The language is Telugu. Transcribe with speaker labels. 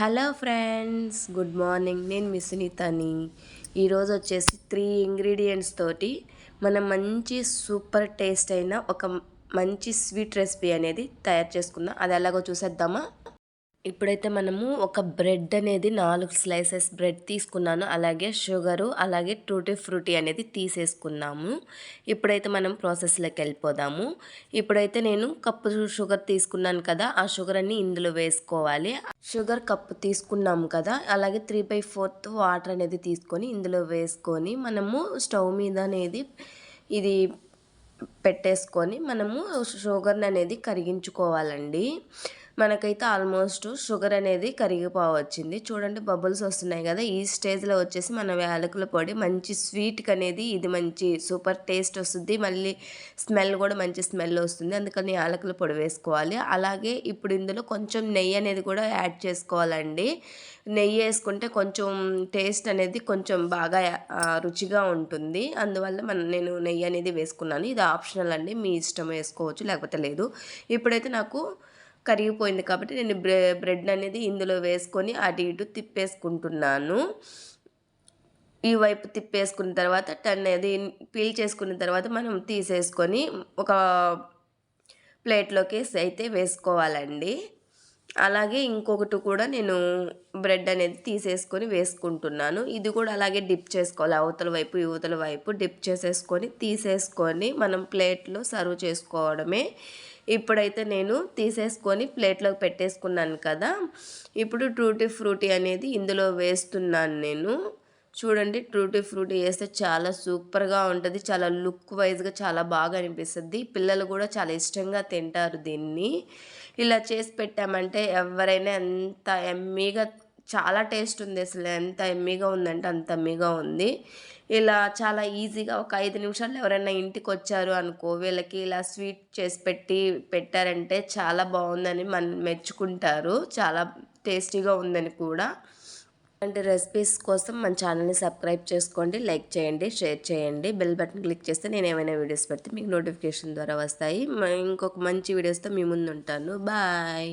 Speaker 1: Hello friends good morning. నేను మిస్ సునీతని. ఈరోజు వచ్చేసి త్రీ ఇంగ్రీడియంట్స్ తోటి మనం మంచి సూపర్ టేస్ట్ అయిన ఒక మంచి స్వీట్ రెసిపీ అనేది తయారు చేసుకుందాం. అది ఎలాగో చూసేద్దామా? ఇప్పుడైతే మనము ఒక బ్రెడ్ అనేది నాలుగు స్లైసెస్ బ్రెడ్ తీసుకున్నాను. అలాగే షుగరు అలాగే టూటీ ఫ్రూటీ అనేది తీసేసుకున్నాము. ఇప్పుడైతే మనం ప్రాసెస్లోకి వెళ్ళిపోదాము. ఇప్పుడైతే నేను కప్పు షుగర్ తీసుకున్నాను కదా ఆ షుగర్ అన్ని ఇందులో వేసుకోవాలి. షుగర్ కప్పు తీసుకున్నాము కదా అలాగే త్రీ బై ఫోర్త్ వాటర్ అనేది తీసుకొని ఇందులో వేసుకొని మనము స్టవ్ మీద అనేది ఇది పెట్టేసుకొని మనము షుగర్ని అనేది కరిగించుకోవాలండి. మనకైతే ఆల్మోస్ట్ షుగర్ అనేది కరిగిపోవచ్చింది చూడండి బబుల్స్ వస్తున్నాయి కదా ఈ స్టేజ్లో వచ్చేసి మన యాలకుల పొడి మంచి స్వీట్కి అనేది ఇది మంచి సూపర్ టేస్ట్ వస్తుంది. మళ్ళీ స్మెల్ కూడా మంచి స్మెల్ వస్తుంది. అందుకని యాలకుల పొడి వేసుకోవాలి. అలాగే ఇప్పుడు ఇందులో కొంచెం నెయ్యి అనేది కూడా యాడ్ చేసుకోవాలండి. నెయ్యి వేసుకుంటే కొంచెం టేస్ట్ అనేది కొంచెం బాగా రుచిగా ఉంటుంది. అందువల్ల మన నేను నెయ్యి అనేది వేసుకున్నాను. ఇది ఆప్షన్ ఆప్షనల్ అండి మీ ఇష్టం వేసుకోవచ్చు లేకపోతే లేదు. ఇప్పుడైతే నాకు కరిగిపోయింది కాబట్టి నేను బ్రె బ్రెడ్ అనేది ఇందులో వేసుకొని అటు ఇటు తిప్పేసుకుంటున్నాను. ఈ వైపు తిప్పేసుకున్న తర్వాత టన్ అది పీల్ చేసుకున్న తర్వాత మనం తీసేసుకొని ఒక ప్లేట్లోకి అయితే వేసుకోవాలండి. అలాగే ఇంకొకటి కూడా నేను బ్రెడ్ అనేది తీసేసుకొని వేసుకుంటున్నాను. ఇది కూడా అలాగే డిప్ చేసుకోవాలి. అవతల వైపు యువతల వైపు డిప్ చేసేసుకొని తీసేసుకొని మనం ప్లేట్లో సర్వ్ చేసుకోవడమే. ఇప్పుడైతే నేను తీసేసుకొని ప్లేట్లోకి పెట్టేసుకున్నాను కదా. ఇప్పుడు టూటీ ఫ్రూటీ అనేది ఇందులో వేస్తున్నాను నేను. చూడండి టూటీ ఫ్రూటీ వేస్తే చాలా సూపర్గా ఉంటుంది. చాలా లుక్ వైజ్గా చాలా బాగా అనిపిస్తుంది. పిల్లలు కూడా చాలా ఇష్టంగా తింటారు దీన్ని. ఇలా చేసి పెట్టామంటే ఎవరైనా ఎంత ఎమ్మీగా చాలా టేస్ట్ ఉంది అసలు. ఎంత ఎమ్మీగా ఉందంటే అంత ఎమ్మీగా ఉంది. ఇలా చాలా ఈజీగా ఒక ఐదు నిమిషాలు ఎవరైనా ఇంటికి వచ్చారు అనుకో వీళ్ళకి ఇలా స్వీట్ చేసి పెట్టి పెట్టారంటే చాలా బాగుందని మన మెచ్చుకుంటారు. చాలా టేస్టీగా ఉందని కూడా. అంటే రెసిపీస్ కోసం మన ఛానల్ని సబ్స్క్రైబ్ చేసుకోండి లైక్ చేయండి షేర్ చేయండి. బెల్ బటన్ క్లిక్ చేస్తే నేను ఏమైనా వీడియోస్ పెడితే మీకు నోటిఫికేషన్ ద్వారా వస్తాయి. ఇంకొక మంచి వీడియోస్తో మీ ముందు ఉంటాను. బాయ్